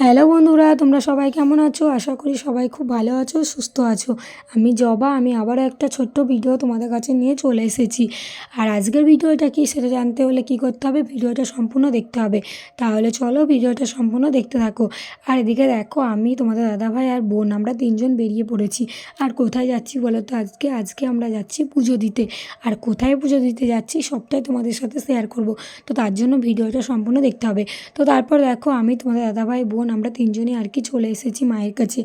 Hello বন্ধুরা, তোমরা সবাই কেমন আছো? আশা করি সবাই খুব ভালো আছো, সুস্থ আছো। আমি জবা, আমি আবারও একটা ছোট্ট ভিডিও তোমাদের কাছে নিয়ে চলে এসেছি। আর আজকের ভিডিওটা কি সেটা জানতে হলে কী করতে হবে? ভিডিওটা সম্পূর্ণ দেখতে হবে। তাহলে চলো ভিডিওটা সম্পূর্ণ দেখতে থাকো। আর এদিকে দেখো, আমি তোমাদের দাদাভাই আর বোন, আমরা তিনজন বেরিয়ে পড়েছি। আর কোথায় যাচ্ছি বলো তো? আজকে আজকে আমরা যাচ্ছি পুজো দিতে। আর কোথায় পুজো দিতে যাচ্ছি সবটাই তোমাদের সাথে শেয়ার করব। তো তার জন্য ভিডিওটা সম্পূর্ণ দেখতে হবে। তো তারপর দেখো, আমি তোমাদের দাদাভাই, বোন আমরা তিনজনই আর কি চলে এসেছি মায়ের কাছে।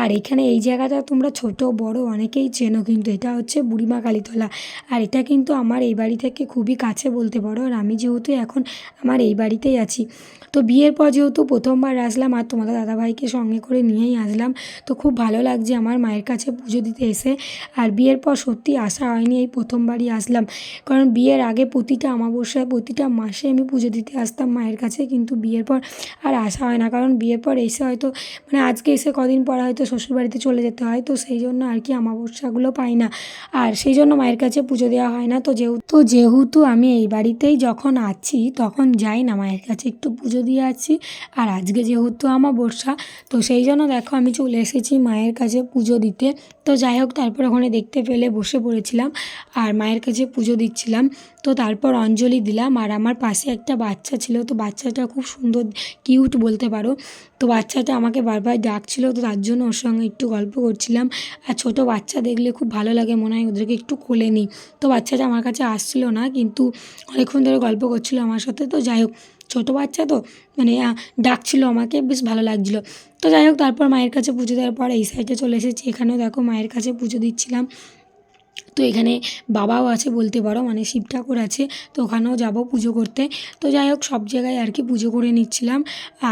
আর এখানে এই জায়গাটা তোমরা ছোট, বড় অনেকেই চেনো কিন্তু এটা হচ্ছে বুড়িমা কালীতলা। আর এটা কিন্তু আমার এই বাড়ি থেকে খুবই কাছে বলতে পারো। আর আমি যেহেতু এখন আমার এই বাড়িতেই আছি। তো বিয়ের পর যেহেতু প্রথমবার আসলাম আর তোমাদের দাদাভাইকে সঙ্গে করে নিয়েই আসলাম, তো খুব ভালো লাগছে আমার মায়ের কাছে পুজো দিতে এসে। আর বিয়ের পর সত্যি আসা হয়নি, এই প্রথমবারই আসলাম। কারণ বিয়ের আগে প্রতিটা অমাবস্যায়, প্রতিটা মাসে আমি পুজো দিতে আসতাম মায়ের কাছে, কিন্তু বিয়ের পর আর আসা হয় না। কারণ বিয়ের পর এসে হয়তো মানে আজকে এসে কদিন পর হয়তো শ্বশুরবাড়িতে চলে যেতে হয়, তো সেই জন্য আর কি আমাবস্যাগুলো পাই না। আর সেই জন্য মায়ের কাছে পুজো দেওয়া হয় না। তো যেহেতু যেহেতু আমি এই বাড়িতেই যখন আছি, তখন যাই না, মায়ের কাছে একটু পুজো দিয়ে আছি আর আজকে যেহেতু আমাবস্যা তো সেই জন্য দেখো আমি চলে এসেছি মায়ের কাছে পুজো দিতে। তো যাই হোক, তারপর ওখানে দেখতে পেলে বসে পড়েছিলাম আর মায়ের কাছে পুজো দিচ্ছিলাম। তো তারপর অঞ্জলি দিলাম আর আমার পাশে একটা বাচ্চা ছিল। তো বাচ্চাটা খুব সুন্দর, কিউট বলতে পারো। তো বাচ্চাটা আমাকে বারবার ডাকছিল, তো তার জন্য ওর সঙ্গে একটু গল্প করছিলাম। আর ছোটো বাচ্চা দেখলে খুব ভালো লাগে, মনে হয় ওদেরকে একটু কোলে নিই। তো বাচ্চাটা আমার কাছে আসছিল না, কিন্তু অনেকক্ষণ ধরে গল্প করছিল আমার সাথে। তো যাই হোক ছোটো বাচ্চা তো মানে ডাকছিল আমাকে, বেশ ভালো লাগছিল। তো যাই হোক, তারপর মায়ের কাছে পুজো দেওয়ার পর এই সাইডে চলে এসেছি। এখানেও দেখো মায়ের কাছে পুজো দিচ্ছিলাম। তো এখানে বাবাও আছে বলতে পারো মানে শিব ঠাকুর আছে, তো ওখানেও যাব পুজো করতে। তো যাই হোক, সব জায়গায় আর কি পুজো করে নিচ্ছিলাম।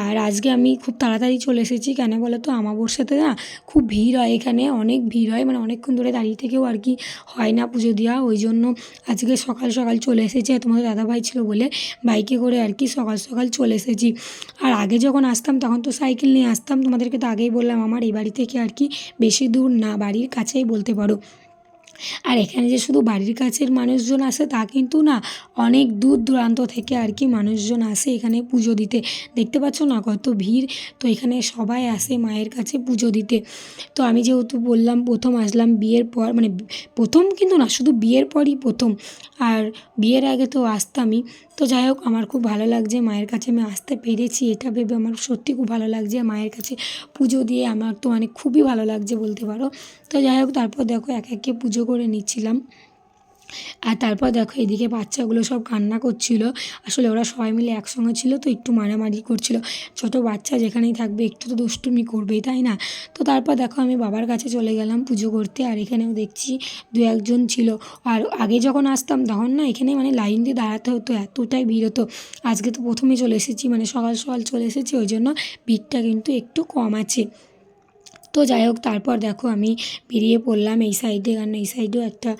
আর আজকে আমি খুব তাড়াতাড়ি চলে এসেছি, কেন বলো তো? আমাবস্যাতে না খুব ভিড় হয় এখানে, অনেক ভিড় হয় মানে অনেকক্ষণ ধরে দাঁড়িয়ে থেকেও আর কি হয় না পুজো দেওয়া। ওই জন্য আজকে সকাল সকাল চলে এসেছি, আর তোমাদের দাদাভাই ছিল বলে বাইকে করে আর কি সকাল সকাল চলে এসেছি। আর আগে যখন আসতাম, তখন তো সাইকেল নিয়ে আসতাম, তোমাদেরকে তো আগেই বললাম, আমার এই বাড়ি থেকে আর কি বেশি দূর না, বাড়ির কাছেই বলতে পারো। আর এখানে যে শুধু বাড়ির কাছের মানুষজন আসে, তা কিন্তু না, অনেক দূর দূরান্ত থেকে আর কি মানুষজন আসে এখানে পুজো দিতে। দেখতে পাচ্ছ না কত ভিড়? তো এখানে সবাই আসে মায়ের কাছে পুজো দিতে। তো আমি যেহেতু বললাম প্রথম আসলাম বিয়ের পর মানে প্রথম কিন্তু না, শুধু বিয়ের পরই প্রথম। আর বিয়ের আগে তো আসতামই। তো যাই হোক, আমার খুব ভালো লাগছে মায়ের কাছে আমি আসতে পেরেছি, এটা ভেবে আমার সত্যি খুব ভালো লাগছে মায়ের কাছে পুজো দিয়ে। আমার তো অনেক খুবই ভালো লাগছে বলতে পারো। তো যাই হোক, তারপর দেখো এক একে পুজো করে নিচ্ছিলাম। আর তারপর দেখো এদিকে বাচ্চাগুলো সব কান্না করছিল। আসলে ওরা সবাই মিলে একসঙ্গে ছিল, তো একটু মারামারি করছিল। ছোট বাচ্চা যেখানেই থাকবে একটু তো দুষ্টুমি করবেই, তাই না? তো তারপর দেখো আমি বাবার কাছে চলে গেলাম পুজো করতে, আর এখানেও দেখছি দু একজন ছিল। আর আগে যখন আসতাম তখন না এখানে মানে লাইন দিয়ে দাঁড়াতে হতো, এতটাই ভিড় হতো। আজকে তো প্রথমেই চলে এসেছি মানে সকাল সকাল চলে এসেছি, ওই জন্য ভিড়টা কিন্তু একটু কম আছে। তো যাই হোক, তারপর দেখো আমি বেরিয়ে পড়লাম এই সাইডে। কারণ এই সাইডেও একটা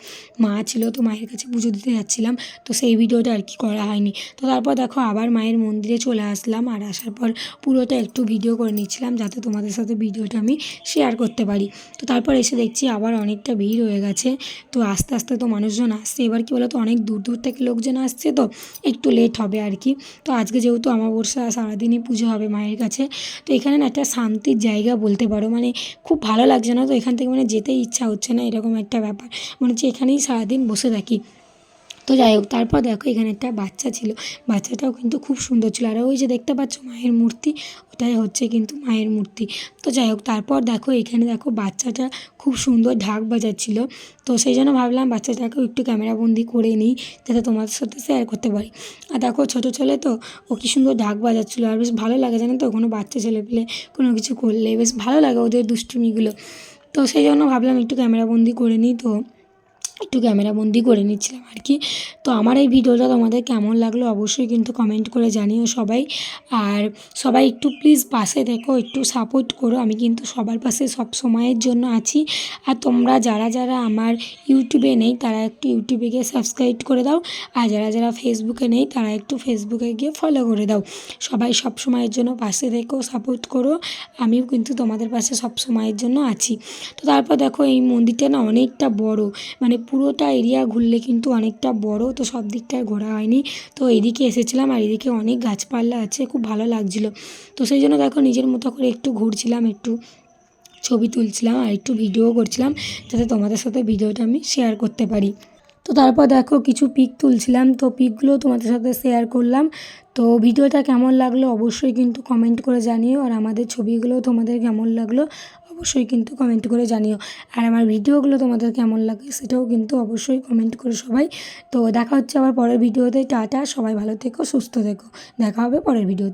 মা ছিল, তো মায়ের কাছে পুজো দিতে যাচ্ছিলাম। তো সেই ভিডিওটা আর কি করা হয়নি। তো তারপর দেখো আবার মায়ের মন্দিরে চলে আসলাম। আর আসার পর পুরোটা একটু ভিডিও করে নিচ্ছিলাম, যাতে তোমাদের সাথে ভিডিওটা আমি শেয়ার করতে পারি। তো তারপর এসে দেখছি আবার অনেকটা ভিড় হয়ে গেছে। তো আস্তে আস্তে তো মানুষজন আসছে। এবার কি বলতো, অনেক দূর দূর থেকে লোকজন আসছে তো একটু লেট হবে আর কি। তো আজকে যেহেতু আমাবস্যা সারাদিনই পুজো হবে মায়ের কাছে। তো এখানে না একটা শান্তির জায়গা বলতে পারো। মানে খুব ভালো লাগছে না তো এখান থেকে মানে যেতেই ইচ্ছা হচ্ছে না, এরকম একটা ব্যাপার। মনে হচ্ছে এখানেই সারাদিন বসে থাকি। তো যাই হোক, তারপর দেখো এখানে একটা বাচ্চা ছিল। বাচ্চাটাও কিন্তু খুব সুন্দর ছিল। আর ওই যে দেখতে পাচ্ছ মায়ের মূর্তি, ওটাই হচ্ছে কিন্তু মায়ের মূর্তি। তো যাই হোক, তারপর দেখো এখানে দেখো বাচ্চাটা খুব সুন্দর ঢাক বাজাচ্ছিল। তো সেই জন্য ভাবলাম বাচ্চাটাকেও একটু ক্যামেরাবন্দি করে নিই, যাতে তোমাদের সাথে শেয়ার করতে পারি। আর দেখো ছোটো ছেলে তো, ও কী সুন্দর ঢাক বাজাচ্ছিলো। আর বেশ ভালো লাগে জানো তো, কোনো বাচ্চা ছেলে পেলে কোনো কিছু করলে। বেশ ভালো লাগে ওদের দুষ্টুমিগুলো। তো সেই জন্য ভাবলাম একটু ক্যামেরাবন্দি করে নিই তো। একটু ক্যামেরাবন্দি করে নিচ্ছিলাম আর কি। তো আমার এই ভিডিওটা তোমাদের কেমন লাগল অবশ্যই কিন্তু কমেন্ট করে জানিও সবাই। আর সবাই একটু প্লিজ পাশে দেখো, একটু সাপোর্ট করো। আমি কিন্তু সবার পাশে সব সময়ের জন্য আছি। আর তোমরা যারা যারা আমার ইউটিউবে নেই, তারা একটু ইউটিউবে গিয়ে সাবস্ক্রাইব করে দাও। আর যারা যারা ফেসবুকে নেই, তারা একটু ফেসবুকে গিয়ে ফলো করে দাও। সবাই সব সময়ের জন্য পাশে দেখো সাপোর্ট করো। আমিও কিন্তু তোমাদের পাশে সব সময়ের জন্য আছি। তো তারপর দেখো এই মন্দিরটা না অনেকটা বড়। মানে পুরোটা এরিয়া ঘুরলে কিন্তু অনেকটা বড়, তো সব দিকটায় ঘোরা হয়নি। তো এদিকে এসেছিলাম আর এদিকে অনেক গাছপালা আছে, খুব ভালো লাগছিল। তো সেই জন্য দেখো নিজের মতো করে একটু ঘুরছিলাম, একটু ছবি তুলছিলাম আর একটু ভিডিও করছিলাম, যাতে তোমাদের সাথে ভিডিওটা আমি শেয়ার করতে পারি। তো তারপর দেখো কিছু পিক তুলছিলাম, তো পিকগুলো তোমাদের সাথে শেয়ার করলাম। তো ভিডিওটা কেমন লাগল অবশ্যই কিন্তু কমেন্ট করে জানিও, আর আমাদের ছবিগুলো তোমাদের কেমন লাগল অবশ্যই কিন্তু কমেন্ট করে জানিও। আর আমার ভিডিওগুলো তোমাদের কেমন লাগে সেটাও কিন্তু অবশ্যই কমেন্ট করে সবাই। তো দেখা হচ্ছে আবার পরের ভিডিওতে, টাটা, সবাই ভালো থেকো, সুস্থ থেকো। দেখা হবে পরের ভিডিওতে।